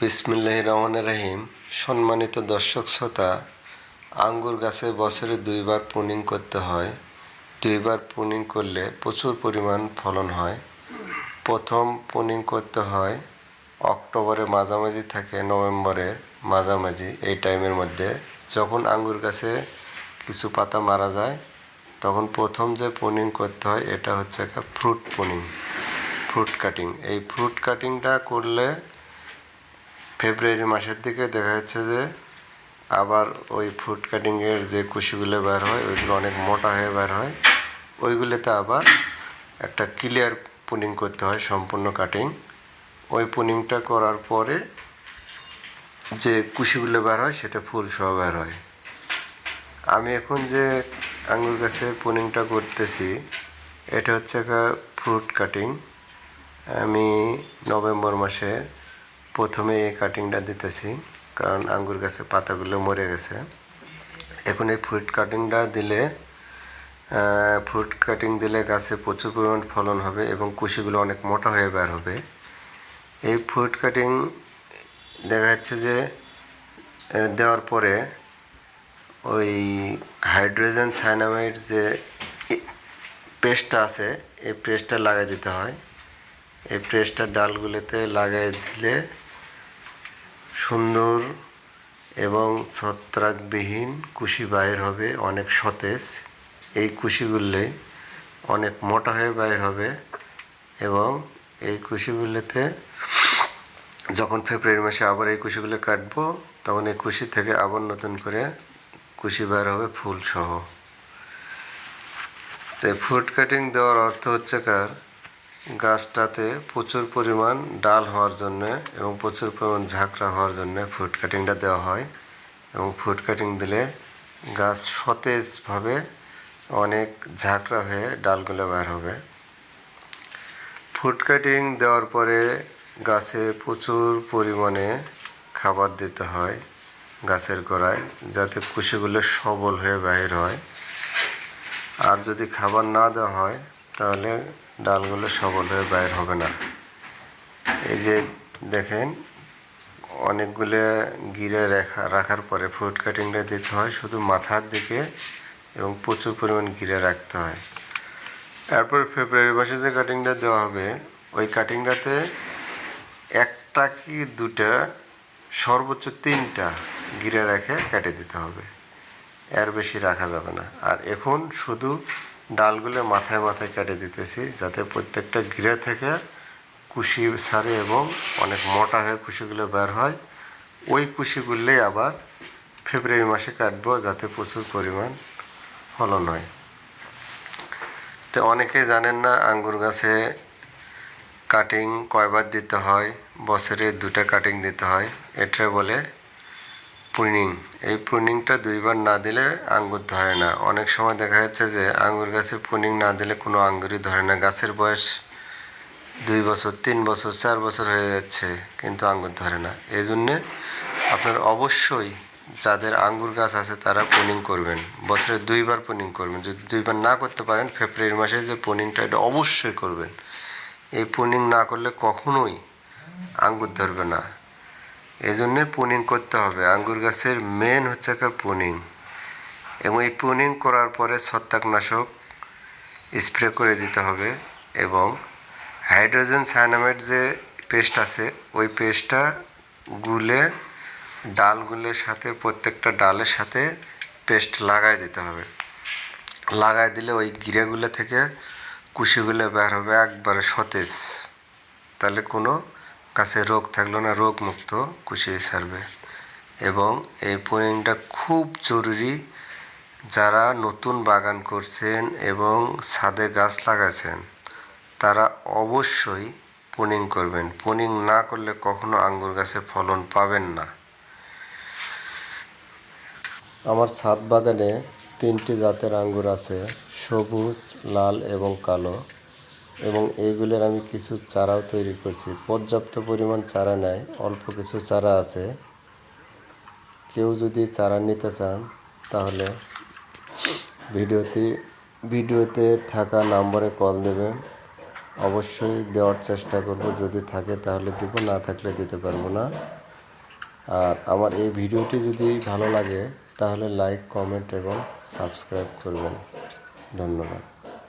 বিসমিল্লাহ রহমান রাহিম। সম্মানিত দর্শক শ্রোতা, আঙ্গুর গাছে বছরে দুইবার পুনিং করতে হয়। দুইবার পুনিং করলে প্রচুর পরিমাণ ফলন হয়। প্রথম পুনিং করতে হয় অক্টোবরে মাঝামাঝি থাকে, নভেম্বরের মাঝামাঝি এই টাইমের মধ্যে। যখন আঙ্গুর গাছে কিছু পাতা মারা যায়, তখন প্রথম যে পুনিং করতে হয় এটা হচ্ছে একটা ফ্রুট পুনিং, ফ্রুট কাটিং। এই ফ্রুট কাটিংটা করলে ফেব্রুয়ারি মাসের দিকে দেখা যাচ্ছে যে আবার ওই ফ্রুট কাটিংয়ের যে কুশিগুলো বের হয়, ওইগুলো অনেক মোটা হয়ে বের হয়। ওইগুলোতে আবার একটা ক্লিয়ার পুনিং করতে হয়, সম্পূর্ণ কাটিং ওই পুনিংটা করার পরে যে কুশিগুলো বের হয়, সেটা ফুল সহ বের হয়। আমি এখন যে আঙ্গুর গাছের পুনিংটা করতেছি, এটা হচ্ছে একটা ফ্রুট কাটিং আমি নভেম্বর মাসে প্রথমে এই কাটিংটা দিতেছি, কারণ আঙ্গুর গাছের পাতাগুলো মরে গেছে। এখন এই ফ্রুট কাটিংটা দিলে ফ্রুট কাটিং দিলে গাছে প্রচুর পরিমাণ ফলন হবে এবং কুশিগুলো অনেক মোটা হয়ে বের হবে। এই ফ্রুট কাটিং দেখা যাচ্ছে যে দেওয়ার পরে ওই হাইড্রোজেন সাইনামাইড যে পেস্টটা আছে, এই পেস্টটা লাগাই দিতে হয়। এই পেস্টটা ডালগুলোতে লাগাই দিলে সুন্দর এবং ছত্রাকবিহীন কুশি বাইর হবে, অনেক সতেজ। এই কুশিগুলি অনেক মোটা হয়ে বাইর হবে এবং এই কুশিগুলোতে যখন ফেব্রুয়ারি মাসে আবার এই কুশিগুলো কাটবো, তখন এই কুশি থেকে আবার নতুন করে কুশি বাইর হবে ফুল সহ তো ফ্রুট কাটিং দেওয়ার অর্থ হচ্ছে কার? গাছটাতে প্রচুর পরিমাণ ডাল হওয়ার জন্য এবং প্রচুর পরিমাণ ঝাঁকড়া হওয়ার জন্য ফুড কাটিংটা দেওয়া হয় এবং ফুড কাটিং দিলে গাছ সতেজভাবে অনেক ঝাঁকড়া হয়ে ডালগুলো বের হবে। ফুড কাটিং দেওয়ার পরে গাছে প্রচুর পরিমাণে খাবার দিতে হয় গাছের গোড়ায়, যাতে কুশিগুলো সবল হয়ে বাইর হয়। আর যদি খাবার না দেওয়া হয় তাহলে ডালগুলো সবল হয়ে বাইর হবে না। এই যে দেখেন, অনেকগুলো গিরে রাখা, রাখার পরে ফ্রুট কাটিংটা দিতে হয় শুধু মাথার দিকে এবং প্রচুর পরিমাণ গিরে রাখতে হয়। এরপর ফেব্রুয়ারি মাসে যে কাটিংটা দেওয়া হবে, ওই কাটিংটাতে একটা কি দুটা, সর্বোচ্চ তিনটা গিরে রেখে কেটে দিতে হবে। এর বেশি রাখা যাবে না। আর এখন শুধু ডালগুলো মাথায় মাথায় কেটে দিতেছি যাতে প্রত্যেকটা গিরে থেকে কুশি ছাড়ে এবং অনেক মোটা হয়ে কুশিগুলো বের হয়। ওই কুশিগুলোই আবার ফেব্রুয়ারি মাসে কাটবো যাতে প্রচুর পরিমাণ ফলন হয়। তো অনেকেই জানেন না, আঙ্গুর গাছে কাটিং কয়বার দিতে হয়, বছরে দুটা কাটিং দিতে হয় এটা বলে প্রুনিং এই প্রুনিংটা দুইবার না দিলে আঙ্গুর ধরে না। অনেক সময় দেখা যাচ্ছে যে আঙ্গুর গাছে প্রুনিং না দিলে কোনো আঙ্গুরই ধরে না। গাছের বয়স দুই বছর, তিন বছর, চার বছর হয়ে যাচ্ছে, কিন্তু আঙ্গুর ধরে না। এই জন্যে আপনার অবশ্যই যাদের আঙ্গুর গাছ আছে তারা প্রুনিং করবেন। বছরে দুইবার প্রুনিং করবেন। যদি দুইবার না করতে পারেন, ফেব্রুয়ারি মাসে যে প্রুনিংটা এটা অবশ্যই করবেন। এই প্রুনিং না করলে কখনোই আঙ্গুর ধরবে না। এই জন্যে পুনিং করতে হবে। আঙ্গুর গাছের মেন হচ্ছে একটা পুনিং। এবং এই পুনিং করার পরে ছত্রাকনাশক স্প্রে করে দিতে হবে এবং হাইড্রোজেন সায়ানামাইড যে পেস্ট আছে, ওই পেস্টটা গুলে, ডালগুলোর সাথে, প্রত্যেকটা ডালের সাথে পেস্ট লাগাই দিতে হবে। লাগাই দিলে ওই গিরেগুলো থেকে কুশিগুলো বের হবে একবারে সতেজ। তাহলে কোনো গাছে রোগ থাকল না রোগ মুক্ত কুশি ছাড়বে। এবং এই পুনিংটা খুব জরুরি যারা নতুন বাগান করছেন এবং ছাদে গাছ লাগাচ্ছেন তারা অবশ্যই পুনিং করবেন। পুনিং না করলে কখনো আঙ্গুর গাছে ফলন পাবেন না। আমার ছাদ বাগানে তিনটি জাতের আঙ্গুর আছে, সবুজ, লাল এবং কালো। এবং এইগুলোর আমি কিছু চারাও তৈরি করছি। পর্যাপ্ত পরিমাণ চারা নেয় অল্প কিছু চারা আছে। কেউ যদি চারা নিতে চান, তাহলে ভিডিওতে ভিডিওতে থাকা নম্বরে কল দেবেন। অবশ্যই দেওয়ার চেষ্টা করব, যদি থাকে তাহলে দিব, না থাকলে দিতে পারব না। আর আমার এই ভিডিওটি যদি ভালো লাগে, তাহলে লাইক, কমেন্ট এবং সাবস্ক্রাইব করবেন। ধন্যবাদ।